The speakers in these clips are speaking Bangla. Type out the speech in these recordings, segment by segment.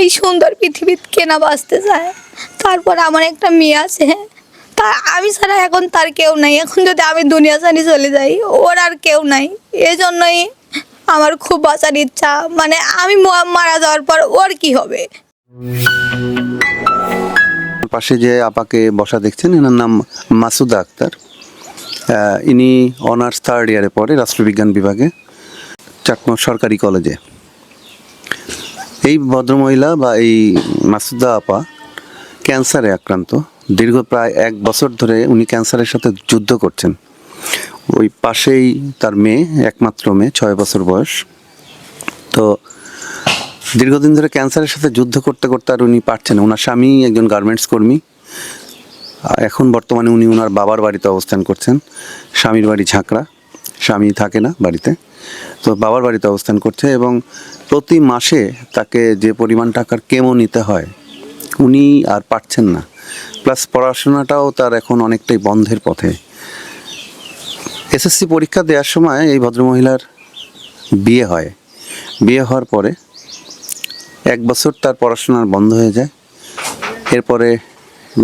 এই সুন্দর পৃথিবীতে কেনা বাঁচতে চায়। তারপর আমার একটা মেয়ে আছে তা আমি ছাড়া এখন তার কেউ নাই। এখন যদি আমি দুনিয়া ছাড়ি চলে যাই, ওর আর কেউ নাই। এই জন্যই আমার খুব বাঁচার ইচ্ছা। মানে আমি মারা যাওয়ার পর ওর কি হবে? পাশে যে আপাকে বসা দেখছেন, এনার নাম মাসুদা আক্তার। ইনি অনার্স থার্ড ইয়ারে পড়ে, রাষ্ট্রবিজ্ঞান বিভাগে, চাকমা সরকারি কলেজে। এই ভদ্রমহিলা বা এই মাসুদা আপা ক্যান্সারে আক্রান্ত। দীর্ঘ প্রায় এক বছর ধরে উনি ক্যান্সারের সাথে যুদ্ধ করছেন। ওই পাশেই তার মেয়ে, একমাত্র মেয়ে, ছয় বছর বয়স। তো দীর্ঘদিন ধরে ক্যান্সারের সাথে যুদ্ধ করতে করতে আর উনি পারছেন ওনার স্বামী একজন গার্মেন্টস কর্মী। এখন বর্তমানে উনি ওনার বাবার বাড়িতে অবস্থান করছেন। স্বামীর বাড়ি ঝাঁকড়া। স্বামী থাকে না বাড়িতে। তো বাবার বাড়িতে অবস্থান করছে এবং প্রতি মাসে তাকে যে পরিমাণ টাকার কেমো নিতে হয়, উনি আর পারছেন না। প্লাস পড়াশোনাটাও তার এখন অনেকটাই বন্ধের পথে। এসএসসি পরীক্ষা দেওয়ার সময় এই ভদ্রমহিলার বিয়ে হয়। বিয়ে হওয়ার পরে এক বছর তার পড়াশোনার বন্ধ হয়ে যায়। এরপরে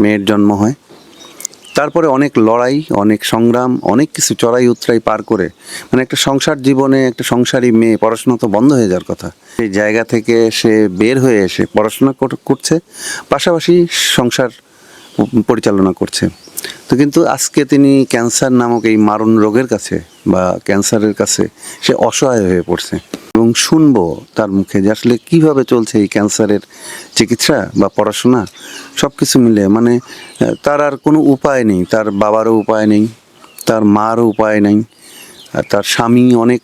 মেয়ের জন্ম হয়। তারপরে অনেক লড়াই, অনেক সংগ্রাম, অনেক কিছু চড়াই উতরাই পার করে মানে একটা সংসার জীবনে একটা সংসারী মেয়ে পড়াশোনা তো বন্ধ হয়ে যাওয়ার কথা। সেই জায়গা থেকে সে বের হয়ে এসে পড়াশোনা কর- করছে, পাশাপাশি সংসার পরিচালনা করছে। তো কিন্তু আজকে তিনি ক্যান্সার নামক এই মারণ রোগের কাছে বা ক্যান্সারের কাছে সে অসহায় হয়ে পড়ছে। এবং শুনব তার মুখে যে আসলে কীভাবে চলছে এই ক্যান্সারের চিকিৎসা বা পড়াশোনা সব কিছু মিলে। মানে তার আর কোনো উপায় নেই। তার বাবারও উপায় নেই, তার মারও উপায় নেই, আর তার স্বামী অনেক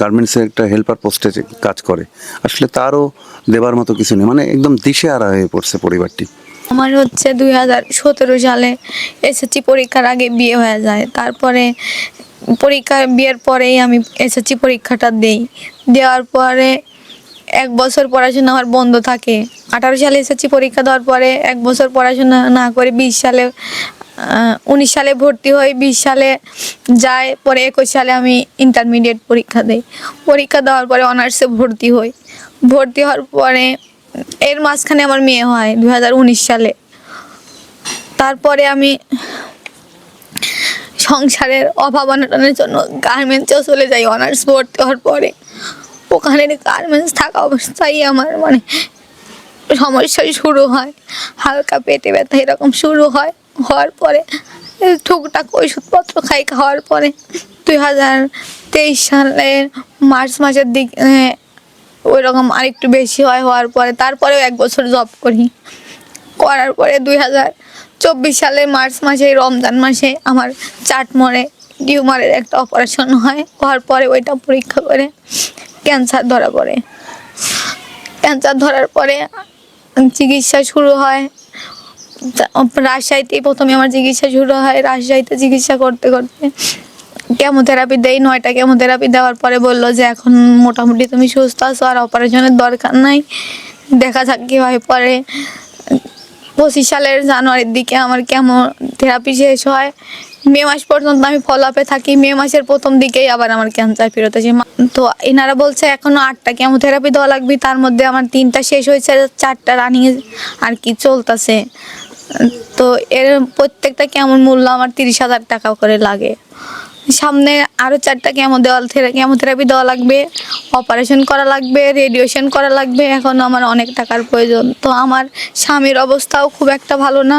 গার্মেন্টসের একটা হেল্পার পোস্টে কাজ করে। আসলে তারও দেবার মতো কিছু নেই। মানে একদম দিশে দিশেহারা হয়ে পড়ছে পরিবারটি। আমার হচ্ছে দুই হাজার সতেরো সালে এসএসসি পরীক্ষার আগে বিয়ে হয়ে যায়। তারপরে পরীক্ষা, বিয়ের পরেই আমি এসএসসি পরীক্ষাটা দেই। দেওয়ার পরে এক বছর পড়াশোনা আমার বন্ধ থাকে। আঠারো সালে এসএসসি পরীক্ষা দেওয়ার পরে এক বছর পড়াশোনা না করে বিশ সালে উনিশ সালে ভর্তি হই, বিশ সালে যায় পরে একুশ সালে আমি ইন্টারমিডিয়েট পরীক্ষা দেই। পরীক্ষা দেওয়ার পরে অনার্সে ভর্তি হই। ভর্তি হওয়ার পরে এর মাঝখানে আমার মেয়ে হয় দুহাজার উনিশ সালে। তারপরে আমি সংসারের অভাব অনটনের জন্য গার্মেন্টসেও চলে যাই অনার্স ভর্তি হওয়ার পরে। ওখানে গার্মেন্টস থাকা অবস্থায় আমার মানে সমস্যা শুরু হয়। হালকা পেটে ব্যথা এরকম শুরু হয়। হওয়ার পরে টুকটাক ওষুধপত্র খাই, খাওয়ার পরে দুই হাজার তেইশ সালের মার্চ মাসের দিক ওই রকম আরেকটু বেশি হয়, হওয়ার পরে। তারপরেও এক বছর জব করি। করার পরে দুই হাজার চব্বিশ সালের মার্চ মাসে, রমজান মাসে আমার চাটমরে টিউমারের একটা অপারেশন হয়। হওয়ার পরে ওইটা পরীক্ষা করে ক্যান্সার ধরা পড়ে। ক্যান্সার ধরার পরে চিকিৎসা শুরু হয়। রাজশাহীতেই প্রথমে আমার চিকিৎসা শুরু হয়। রাজশাহীতে চিকিৎসা করতে করতে কেমোথেরাপি দেই। নয়টা কেমোথেরাপি দেওয়ার পরে বলল যে, এখন মোটামুটি তুমি সুস্থ আছো, আর অপারেশনের দরকার নাই। দেখা যাক কী হয় পরে। পঁচিশ সালের জানুয়ারির দিকে আমার কেমন থেরাপি শেষ হয়। মে মাস পর্যন্ত আমি ফলো আপে থাকি। মে মাসের প্রথম দিকেই আবার আমার ক্যান্সার ফেরত মা- তো এনারা বলছে এখনও আটটা কেমোথেরাপি দেওয়া লাগবে। তার মধ্যে আমার তিনটা শেষ হয়েছে, চারটা রানিং আর কি চলতেছে। তো এর প্রত্যেকটা কেমন মূল্য আমার তিরিশ হাজার টাকা করে লাগে। সামনে আরও চারটা কেমো দেওয়া কেমোথেরাপি দেওয়া লাগবে অপারেশন করা লাগবে রেডিয়েশন করা লাগবে এখন আমার অনেক টাকার প্রয়োজন। তো আমার স্বামীর অবস্থাও খুব একটা ভালো না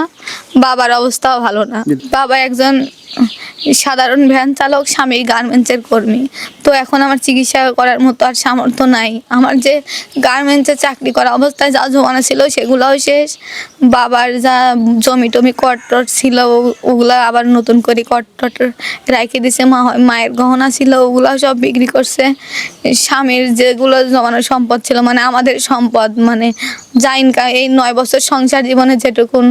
বাবার অবস্থাও ভালো না। বাবা একজন সাধারণ ভ্যান চালক, স্বামীর গার্মেন্টসের কর্মী। তো এখন আমার চিকিৎসা করার মতো আর সামর্থ্য নাই। আমার যে গার্মেন্টসে চাকরি করা অবস্থায় যা জমানো ছিল সেগুলোও শেষ। বাবার যা জমি টমি কট্টর ছিল, ওগুলো আবার নতুন করে কট্টর রেখে দিছে, মা মায়ের গহনা ছিল ওগুলো সব বিক্রি করছে। স্বামীর যেগুলো জমানো সম্পদ ছিল মানে আমাদের সম্পদ মানে যা ইনকাম এই নয় বছর সংসার জীবনে যেটুকুন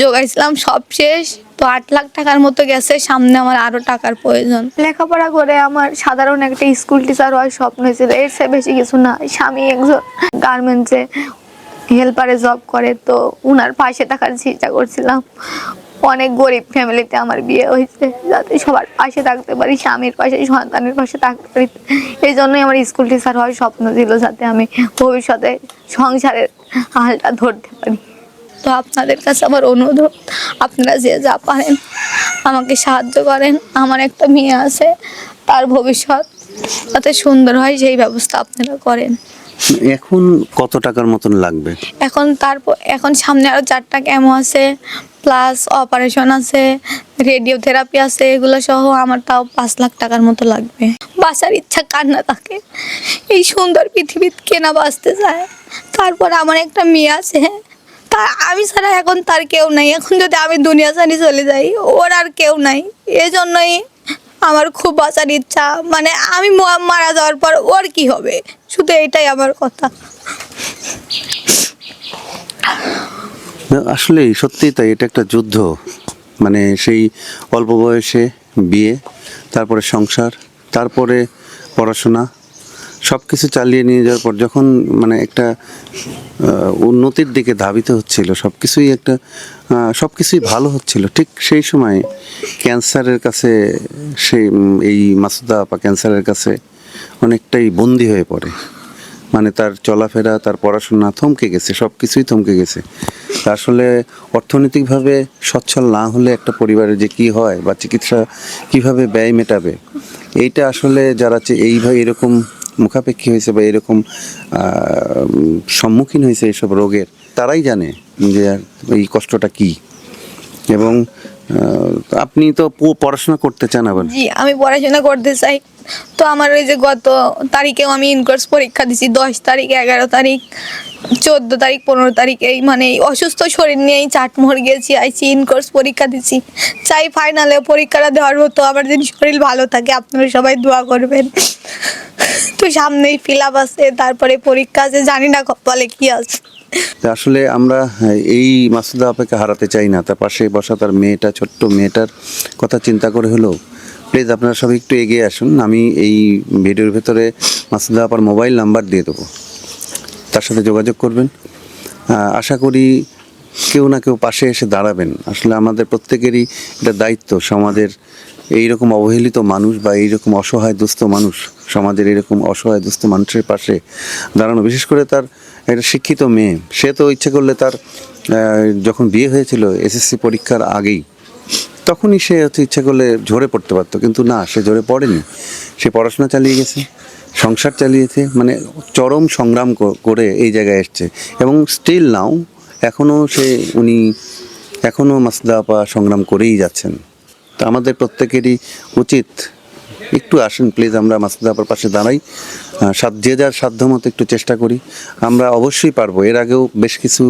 জোগাইছিলাম, সব শেষ। তো আট লাখ টাকার মতো গেছে, সামনে আমার আরও টাকার প্রয়োজন। লেখাপড়া করে আমার সাধারণ একটা স্কুল টিচার হওয়ার স্বপ্ন ছিল। এর চেয়ে বেশি কিছু না। স্বামী একজন গার্মেন্টসে হেল্পারে জব করে, তো উনার পাশে থাকার চিন্তা করছিলাম। অনেক গরিব ফ্যামিলিতে আমার বিয়ে হয়েছে। যাতে সবার পাশে থাকতে পারি, স্বামীর পাশে, সন্তানের পাশে থাকতে পারি। এই জন্যই আমার স্কুল টিচার হওয়ার স্বপ্ন ছিল, যাতে আমি ভবিষ্যতে সংসারের হালটা ধরতে পারি। তো আপনাদের কাছে আমার অনুরোধ আপনারা যে যা পারেন আমাকে সাহায্য করেন। আমার একটা মেয়ে আছে তার ভবিষ্যৎ যাতে সুন্দর হয় সেই ব্যবস্থা আপনারা করেন। এখন কত টাকার মতন লাগবে? এখন তারপর এখন সামনে আরও চারটা ক্যামো আছে প্লাস অপারেশন আছে রেডিও থেরাপি আছে এগুলো সহ আমার তাও পাঁচ লাখ টাকার মতো লাগবে। বাঁচার ইচ্ছা কার না থাকে এই সুন্দর পৃথিবী কেনা বাঁচতে চায়? তারপর আমার একটা মেয়ে আছে আমি ছাড়া এখন তার কেউ নাই। এখন যদি আমি দুনিয়া ছাড়ি চলে যাই ওর আর কেউ নাই। এই জন্যই আমার খুব বাঁচার ইচ্ছা। মানে আমি মারা যাওয়ার পর ওর কি হবে? শুধু এটাই আমার কথা। না, আসলেই সত্যিই তাই এটা একটা যুদ্ধ। মানে সেই অল্প বয়সে বিয়ে তারপরে সংসার তারপরে পড়াশোনা সব কিছু চালিয়ে নিয়ে যাওয়ার পর যখন মানে একটা উন্নতির দিকে ধাবিত হচ্ছিল সব কিছুই একটা সব কিছুই ভালো হচ্ছিল, ঠিক সেই সময় ক্যান্সারের কাছে সেই এই মাসুদা বা ক্যান্সারের কাছে অনেকটাই বন্দি হয়ে পড়ে। মানে তার চলাফেরা, তার পড়াশোনা থমকে গেছে সব কিছুই থমকে গেছে। আসলে অর্থনৈতিকভাবে সচ্ছল না হলে একটা পরিবারে যে কি হয় বা চিকিৎসা কীভাবে ব্যয় মেটাবে, এইটা আসলে যারা এইভাবে এরকম মুখাপেক্ষী হয়েছে বা এরকম সম্মুখীন হয়েছে এসব রোগের, তারাই জানে যে এই কষ্টটা কি। এবং আপনি তো পড়াশোনা করতে চান আবার। আমি পড়াশোনা করতে চাই। তো আমার ওই যে গত তারিখেও আমি ইনকোর্স পরীক্ষা দিছি, দশ তারিখ, এগারো তারিখ, চোদ্দ তারিখ, পনেরো তারিখ, এই মানে অসুস্থ শরীর নিয়েই চাট চাটমোহর গেছি, আইসি, ইনকোর্স পরীক্ষা দিছি। চাই ফাইনালে পরীক্ষাটা দেওয়ার মতো আমার যদি শরীর ভালো থাকে, আপনারা সবাই দোয়া করবেন। তো সামনেই ফিল আপ আছে, তারপরে পরীক্ষা আছে, জানি না কপালে কি আছে। আসলে আমরা এই মাসুদা আপাকে হারাতে চাই না। তার পাশে বসা তার মেয়েটা, ছোট্ট মেয়েটার কথা চিন্তা করে হলেও প্লিজ আপনারা সবাই একটু এগিয়ে আসুন। আমি এই ভিডিওর ভেতরে মাসুদা আপার মোবাইল নাম্বার দিয়ে দেবো। তার সাথে যোগাযোগ করবেন। আশা করি কেউ না কেউ পাশে এসে দাঁড়াবেন। আসলে আমাদের প্রত্যেকেরই এটা দায়িত্ব সমাজের এইরকম অবহেলিত মানুষ বা এইরকম অসহায় দুস্থ মানুষ, সমাজের এরকম অসহায় দুস্থ মানুষের পাশে দাঁড়ানো, বিশেষ করে তার একটা শিক্ষিত মেয়ে, সে তো ইচ্ছে করলে তার যখন বিয়ে হয়েছিল এসএসসি পরীক্ষার আগেই, তখনই সে হচ্ছে ইচ্ছা করলে ঝরে পড়তে পারতো, কিন্তু না, সে ঝরে পড়েনি। সে পড়াশোনা চালিয়ে গেছে, সংসার চালিয়েছে মানে চরম সংগ্রাম করে এই জায়গায় এসছে। এবং স্টিল নাও এখনও সে, উনি এখনও মাসদা আপা সংগ্রাম করেই যাচ্ছেন। তা আমাদের প্রত্যেকেরই উচিত। একটু আসেন প্লিজ আমরা মাসুদা আপার পাশে দাঁড়াই। যে যার সাধ্য মতো একটু চেষ্টা করি। আমরা অবশ্যই পারব। এর আগেও বেশ কিছু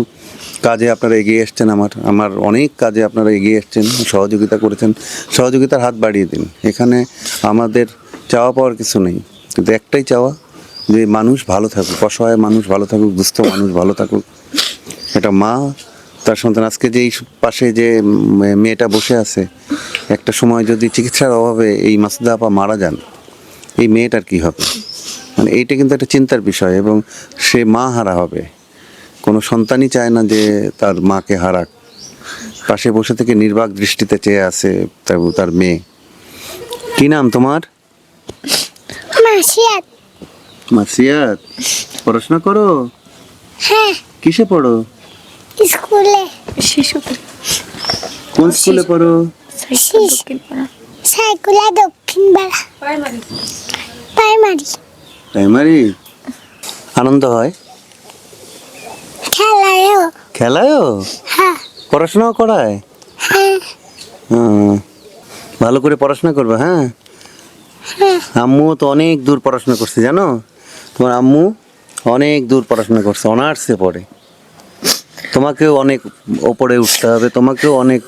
কাজে আপনারা এগিয়ে এসছেন আমার আমার অনেক কাজে আপনারা এগিয়ে এসছেন, সহযোগিতা করেছেন। সহযোগিতার হাত বাড়িয়ে দিন। এখানে আমাদের চাওয়া পাওয়ার কিছু নেই। কিন্তু একটাই চাওয়া, যে মানুষ ভালো থাকুক, অসহায় মানুষ ভালো থাকুক, দুস্থ মানুষ ভালো থাকুক। এটা মা তার সন্তান আজকে যে এই পাশে যে মেয়েটা বসে আছে একটা সময় যদি চিকিৎসার অভাবে এই মাসুদা আপা মারা যান এই মেয়েটার কি হবে? মানে এইটা কিন্তু একটা চিন্তার বিষয় এবং সে মা হারা হবে। কোনো সন্তানই চায় না যে তার মাকে হারাক। পাশে বসে থেকে নির্বাক দৃষ্টিতে চেয়ে আছে তার তার মেয়ে। কি নাম তোমার? মাসিয়াত। মাসিয়াত পড়াশোনা করো? হ্যাঁ। কিসে পড়ো? স্কুলে। শিশুদের কোন স্কুলে পড়ো? সাইকেল দক্ষিণ পাড়া বেলা প্রাইমারি। প্রাইমারি? আনন্দ হয়? খেলায়ও। খেলায়ও? হ্যাঁ। পড়াশোনাও করায়? হ্যাঁ। হুম। ভালো করে পড়াশোনা করবে হ্যাঁ। আম্মু তো অনেক দূর পড়াশোনা করছে জানো? তোমার আম্মু অনেক দূর পড়াশোনা করছে অনার্সে পড়ে। তোমাকেও অনেক ওপরে উঠতে হবে, তোমাকেও অনেক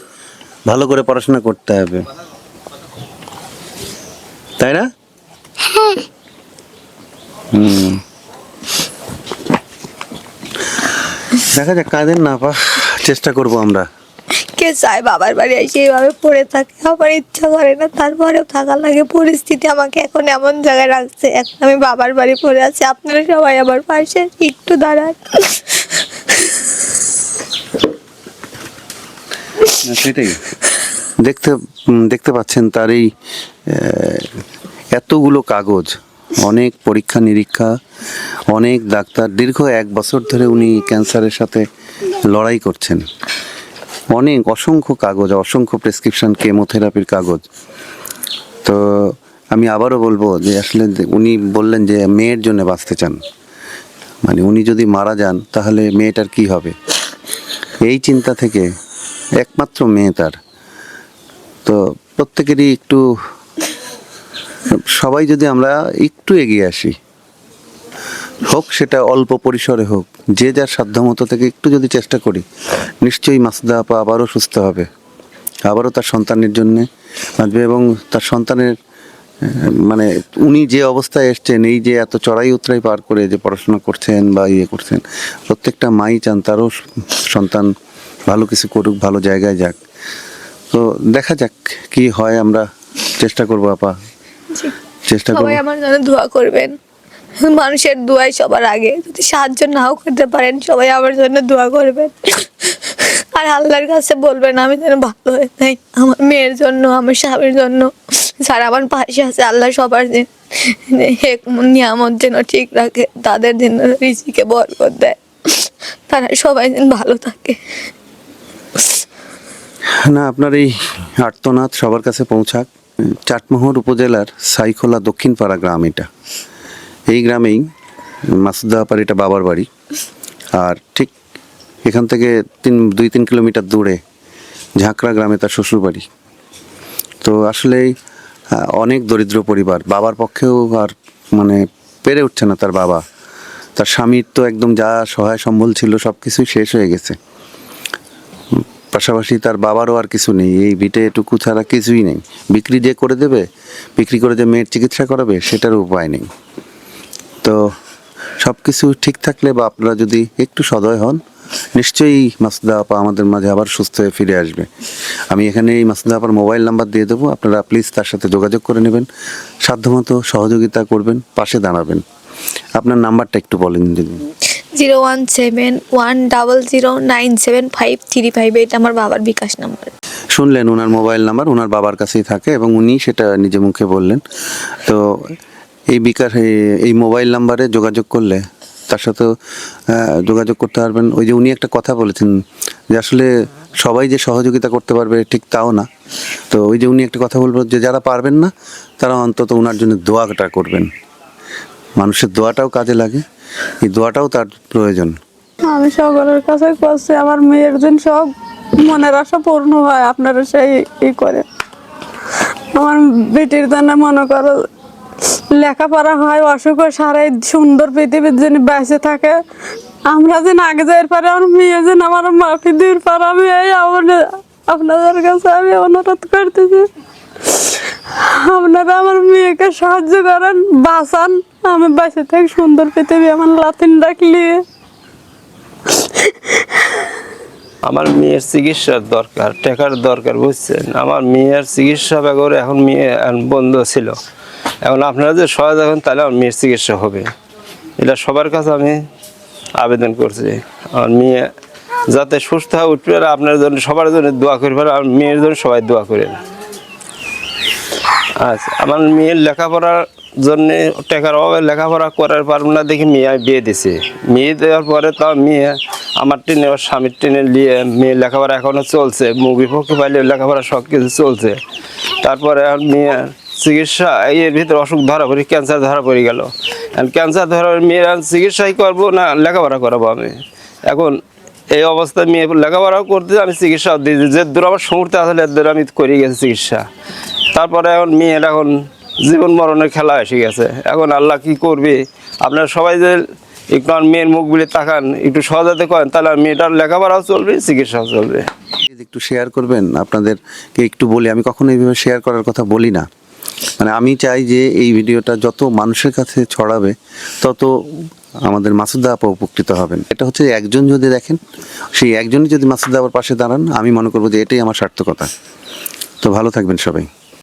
ভালো করে পড়াশোনা করতে হবে। তাই না? হুম। দেখা যাক কাঁদেন না পা, চেষ্টা করব আমরা। কে চায় বাবার বাড়ি এসে এইভাবে পড়ে থাকে, আমার ইচ্ছা করে না। তারপরেও থাকা লাগে, পরিস্থিতি আমাকে এখন এমন জায়গায় রাখছে এখন আমি বাবার বাড়ি পড়ে আছি, আপনারা সবাই আমার পাশে, একটু দাঁড়ান। সেটাই। দেখতে দেখতে পাচ্ছেন তার এই এতগুলো কাগজ, অনেক পরীক্ষা নিরীক্ষা, অনেক ডাক্তার, দীর্ঘ এক বছর ধরে উনি ক্যান্সারের সাথে লড়াই করছেন। অনেক অসংখ্য কাগজ, অসংখ্য প্রেসক্রিপশন, কেমোথেরাপির কাগজ। তো আমি আবারও বলব যে আসলে উনি বললেন যে মেয়ের জন্য বাঁচতে চান। মানে উনি যদি মারা যান, তাহলে মেয়েটার কি হবে? এই চিন্তা থেকে একমাত্র মেয়ে তার। তো প্রত্যেকেরই একটু, সবাই যদি আমরা একটু এগিয়ে আসি, হোক সেটা অল্প পরিসরে হোক, যে যার সাধ্যমতো থেকে একটু যদি চেষ্টা করি, নিশ্চয়ই মাসুদা আপা আবারও সুস্থ হবে। আবারও তার সন্তানের জন্যে বাঁচবে এবং তার সন্তানের মানে উনি যে অবস্থায় এসছেন, এই যে এত চড়াই উতরাই পার করে যে পড়াশোনা করছেন বা ইয়ে করছেন, প্রত্যেকটা মাই চান তারও সন্তান ভালো কিছু করুক ভালো জায়গায় যাক। তো দেখা যাক কি হয় আমরা চেষ্টা করব আপা। চেষ্টা করব। সবাই আমার জন্য দোয়া করবেন। মানুষের দোয়াই সবার আগে। যদি সাহায্য নাও করতে পারেন সবাই আমার জন্য দোয়া করবেন। আর আল্লাহর কাছে বলবেন আমি যেন ভালো হয়ে যাই। আমার মেয়ের জন্য আমার স্বামীর জন্য। যারা আমার পাশে আছে আল্লাহ সবার দিন নিয়ামত যেন ঠিক রাখে তাদের দিন রিজিকে বরকত দেয়। তারা সবাই যেন ভালো থাকে। না, আপনার এই আর্তনাদ সবার কাছে পৌঁছাক। চাটমোহর উপজেলার সাইখোলা দক্ষিণপাড়া গ্রাম এটা। এই গ্রামেই মাসুদা আপার এটা বাবার বাড়ি। আর ঠিক এখান থেকে তিন, দুই, তিন কিলোমিটার দূরে ঝাঁকড়া গ্রামে তার শ্বশুর বাড়ি তো আসলে অনেক দরিদ্র পরিবার। বাবার পক্ষেও আর মানে পেরে উঠছে না তার বাবা। তার স্বামীর তো একদম যা সহায় সম্বল ছিল সব কিছুই শেষ হয়ে গেছে। পাশাপাশি তার বাবারও আর কিছু নেই। এই ভিটে এটুকু ছাড়া কিছুই নেই। বিক্রি যে করে দেবে, বিক্রি করে যে মেয়ের চিকিৎসা করাবে, সেটার উপায় নেই। তো সব কিছু ঠিক থাকলে বা আপনারা যদি একটু সদয় হন, নিশ্চয়ই মাসুদা আপা আমাদের মাঝে আবার সুস্থ হয়ে ফিরে আসবে। আমি এখানে এই মাসুদা আপার মোবাইল নাম্বার দিয়ে দেবো। আপনারা প্লিজ তার সাথে যোগাযোগ করে নেবেন, সাধ্যমতো সহযোগিতা করবেন, পাশে দাঁড়াবেন। আপনার নাম্বারটা একটু বলেন যদি। Zero one seven one double zero nine seven five three five এটা আমার বাবার বিকাশ নাম্বার। শুনলেন ওনার মোবাইল নাম্বার ওনার বাবার কাছেই থাকে এবং উনি সেটা নিজে মুখে বললেন। তো এই বিকাশ এই- মোবাইল নাম্বারে যোগাযোগ করলে তার আহ, যোগাযোগ করতে পারবেন। ওই যে উনি একটা কথা বলেছেন যে আসলে সবাই যে সহযোগিতা করতে পারবে ঠিক তাও না। তো ওই যে উনি একটা কথা বলব যে যারা পারবেন না তারা অন্তত ওনার জন্য দোয়াটা করবেন। মানুষের দোয়াটাও কাজে লাগে। এই দোয়াটাও তার প্রয়োজন। আমি সকলের কাছে করছি, আমার মেয়ের দিন সব মনের আশা পূর্ণ হয়, আপনারা সেই ই করে আমার বেটির জন্য মনে করো, লেখাপড়া হয়, অসুখ সারাই সুন্দর পৃথিবীর জন্য বেঁচে থাকে। আমরা যেন আগে যাই পারে আমার মেয়ে যেন আমার মাফি দিন পারে আমি এই আপনাদের কাছে আমি অনুরোধ করতেছি। আপনারা আমার মেয়েকে সাহায্য করেন, বাঁচান। আমি বেঁচে থাকি সুন্দর পৃথিবী আমার লাতিন রাখলি। আমার মেয়ের চিকিৎসার দরকার, টাকার দরকার, বুঝছেন? আমার মেয়ের চিকিৎসা ব্যাপারে এখন মেয়ে বন্ধ ছিল। এখন আপনারা যে সহায়তা করেন, তাহলে আমার মেয়ের চিকিৎসা হবে। এটা সবার কাছে আমি আবেদন করছি। আমার মেয়ে যাতে সুস্থ হয়ে উঠবে, আর আপনার জন্য, সবার জন্য দোয়া করবেন আর মেয়ের জন্য সবাই দোয়া করেন। আচ্ছা আমার মেয়ের লেখাপড়ার জন্য টাকার অভাবে লেখাপড়া করার পারব না দেখি মেয়ে বিয়ে দিছি। মেয়ে দেওয়ার পরে তো মেয়ে, আমার ট্রেনে ওর স্বামীর ট্রেনে নিয়ে মেয়ে লেখাপড়া এখনও চলছে মুভি পক্ষে পাইলে লেখাপড়া সব কিছু চলছে। তারপরে মেয়ে চিকিৎসা এর ভিতরে অসুখ ধরা পড়ি ক্যান্সার ধরা পড়ে গেল। ক্যান্সার ধরা মেয়ের চিকিৎসাই করব না, লেখাপড়া করাবো আমি। এখন এই অবস্থায় মেয়ে লেখাপড়াও করতে, আমি চিকিৎসাও দিয়েছি যে দূর আমার সমুদ্রে আসলে এর দূর আমি করে গেছি চিকিৎসা। তারপরে এখন মেয়ের এখন জীবন মরণের খেলা এসে গেছে। এখন আল্লাহ কি করবে? আপনারা সবাই যে একটু আমার মেয়ের মুখ বিলে তাকান, একটু সহজাতে করেন, তাহলে আর মেয়েটার লেখাপড়াও চলবে, চিকিৎসাও চলবে। একটু শেয়ার করবেন আপনাদেরকে একটু বলি, আমি কখনো এইভাবে শেয়ার করার কথা বলি না। মানে আমি চাই যে এই ভিডিওটা যত মানুষের কাছে ছড়াবে, তত আমাদের মাসুদা আপা উপকৃত হবেন। এটা হচ্ছে একজন যদি দেখেন, সেই একজনই যদি মাসুদা আপার পাশে দাঁড়ান, আমি মনে করব যে এটাই আমার সার্থকতা। তো ভালো থাকবেন সবাই।